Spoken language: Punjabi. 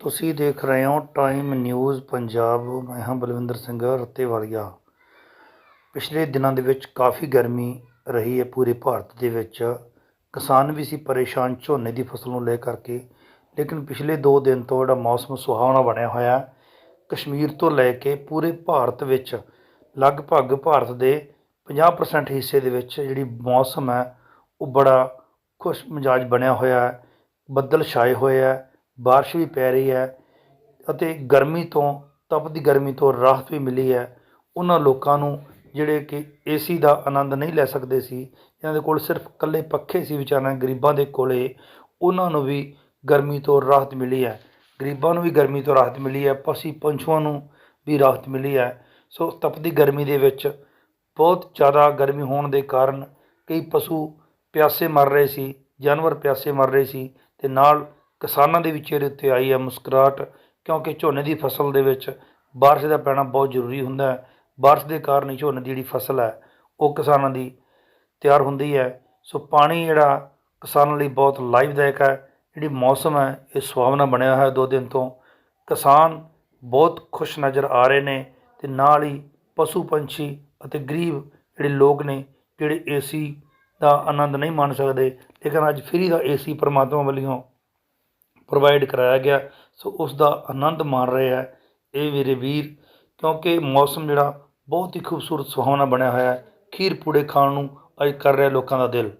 ਤੁਸੀਂ ਦੇਖ ਰਹੇ ਹੋ ਟਾਈਮ ਨਿਊਜ਼ ਪੰਜਾਬ। ਮੈਂ ਹਾਂ ਬਲਵਿੰਦਰ ਸਿੰਘ ਰੱਤੇਵਾਲੀਆ। ਪਿਛਲੇ ਦਿਨਾਂ ਦੇ ਵਿੱਚ ਕਾਫੀ ਗਰਮੀ ਰਹੀ ਹੈ ਪੂਰੇ ਭਾਰਤ ਦੇ ਵਿੱਚ। ਕਿਸਾਨ ਵੀ ਸੀ ਪਰੇਸ਼ਾਨ, ਝੋਨੇ ਦੀ ਫਸਲ ਨੂੰ ਲੈ ਕਰਕੇ। ਲੇਕਿਨ ਪਿਛਲੇ 2 ਦਿਨ ਤੋਂ ਜਿਹੜਾ ਮੌਸਮ ਸੁਹਾਵਣਾ ਬਣਿਆ ਹੋਇਆ ਕਸ਼ਮੀਰ ਤੋਂ ਲੈ ਕੇ ਪੂਰੇ ਭਾਰਤ ਵਿੱਚ, ਲਗਭਗ ਭਾਰਤ ਦੇ 50% ਹਿੱਸੇ ਦੇ ਵਿੱਚ ਜਿਹੜੀ ਮੌਸਮ ਹੈ, ਉਹ ਬੜਾ ਖੁਸ਼ ਮਿਜਾਜ ਬਣਿਆ ਹੋਇਆ ਹੈ, ਬੱਦਲ ਛਾਏ ਹੋਏ ਹੈ। ਬਾਰਿਸ਼ ਵੀ ਪੈ ਰਹੀ ਹੈ ਅਤੇ ਗਰਮੀ ਤੋਂ ਤਪਦੀ ਗਰਮੀ ਤੋਂ ਰਾਹਤ ਵੀ ਮਿਲੀ ਹੈ। ਉਹਨਾਂ ਲੋਕਾਂ ਨੂੰ ਜਿਹੜੇ ਕਿ ਏਸੀ ਦਾ ਆਨੰਦ ਨਹੀਂ ਲੈ ਸਕਦੇ ਸੀ ਇਹਨਾਂ ਦੇ ਕੋਲ ਸਿਰਫ ਇਕੱਲੇ ਪੱਖੇ ਸੀ ਵਿਚਾਰਿਆਂ, ਗਰੀਬਾਂ ਦੇ ਕੋਲੇ, ਉਹਨਾਂ ਨੂੰ ਵੀ ਗਰਮੀ ਤੋਂ ਰਾਹਤ ਮਿਲੀ ਹੈ। ਗਰੀਬਾਂ ਨੂੰ ਵੀ ਗਰਮੀ ਤੋਂ ਰਾਹਤ ਮਿਲੀ ਹੈ, ਪਸ਼ੀ ਪੰਛੂਆਂ ਨੂੰ ਵੀ ਰਾਹਤ ਮਿਲੀ ਹੈ। ਸੋ ਤਪਦੀ ਗਰਮੀ ਦੇ ਵਿੱਚ ਬਹੁਤ ਜ਼ਿਆਦਾ ਗਰਮੀ ਹੋਣ ਦੇ ਕਾਰਨ ਕਈ ਪਸ਼ੂ ਪਿਆਸੇ ਮਰ ਰਹੇ ਸੀ, ਜਾਨਵਰ ਪਿਆਸੇ ਮਰ ਰਹੇ ਸੀ ਤੇ ਨਾਲ ਕਿਸਾਨਾਂ ਦੇ ਵੀ ਚਿਹਰੇ ਉੱਤੇ ਆਈ ਹੈ ਮੁਸਕਰਾਹਟ, ਕਿਉਂਕਿ ਝੋਨੇ ਦੀ ਫਸਲ ਦੇ ਵਿੱਚ ਬਾਰਿਸ਼ ਦਾ ਪੈਣਾ ਬਹੁਤ ਜ਼ਰੂਰੀ ਹੁੰਦਾ ਹੈ। ਬਾਰਿਸ਼ ਦੇ ਕਾਰਨ ਹੀ ਝੋਨੇ ਦੀ ਜਿਹੜੀ ਫਸਲ ਹੈ, ਉਹ ਕਿਸਾਨਾਂ ਦੀ ਤਿਆਰ ਹੁੰਦੀ ਹੈ। ਸੋ ਪਾਣੀ ਜਿਹੜਾ ਕਿਸਾਨਾਂ ਲਈ ਬਹੁਤ ਲਾਭਦਾਇਕ ਹੈ। ਜਿਹੜੀ ਮੌਸਮ ਹੈ, ਇਹ ਸੁਹਾਵਣਾ ਬਣਿਆ ਹੋਇਆ ਦੋ ਦਿਨ ਤੋਂ। ਕਿਸਾਨ ਬਹੁਤ ਖੁਸ਼ ਨਜ਼ਰ ਆ ਰਹੇ ਨੇ ਤੇ ਨਾਲ ਹੀ ਪਸ਼ੂ ਪੰਛੀ ਅਤੇ ਗਰੀਬ ਜਿਹੜੇ ਲੋਕ ਨੇ, ਜਿਹੜੇ ਏਸੀ ਦਾ ਆਨੰਦ ਨਹੀਂ ਮਾਣ ਸਕਦੇ। ਲੇਕਿਨ ਅੱਜ ਫ੍ਰੀ ਦਾ ਏਸੀ ਪਰਮਾਤਮਾ ਵੱਲੋਂ ਪ੍ਰੋਵਾਈਡ ਕਰਾਇਆ ਗਿਆ। ਸੋ ਉਸ ਦਾ ਆਨੰਦ ਮਾਣ ਰਹੇ ਹੈ। ਇਹ ਮੇਰੇ ਵੀਰ, ਕਿਉਂਕਿ ਮੌਸਮ ਜਿਹੜਾ ਬਹੁਤ ਹੀ ਖੂਬਸੂਰਤ ਸੁਹਾਵਣਾ ਬਣਿਆ ਹੋਇਆ ਹੈ। ਖੀਰ ਪੂੜੇ ਖਾਣ ਨੂੰ ਅੱਜ ਕਰ ਰਿਹਾ ਲੋਕਾਂ ਦਾ ਦਿਲ।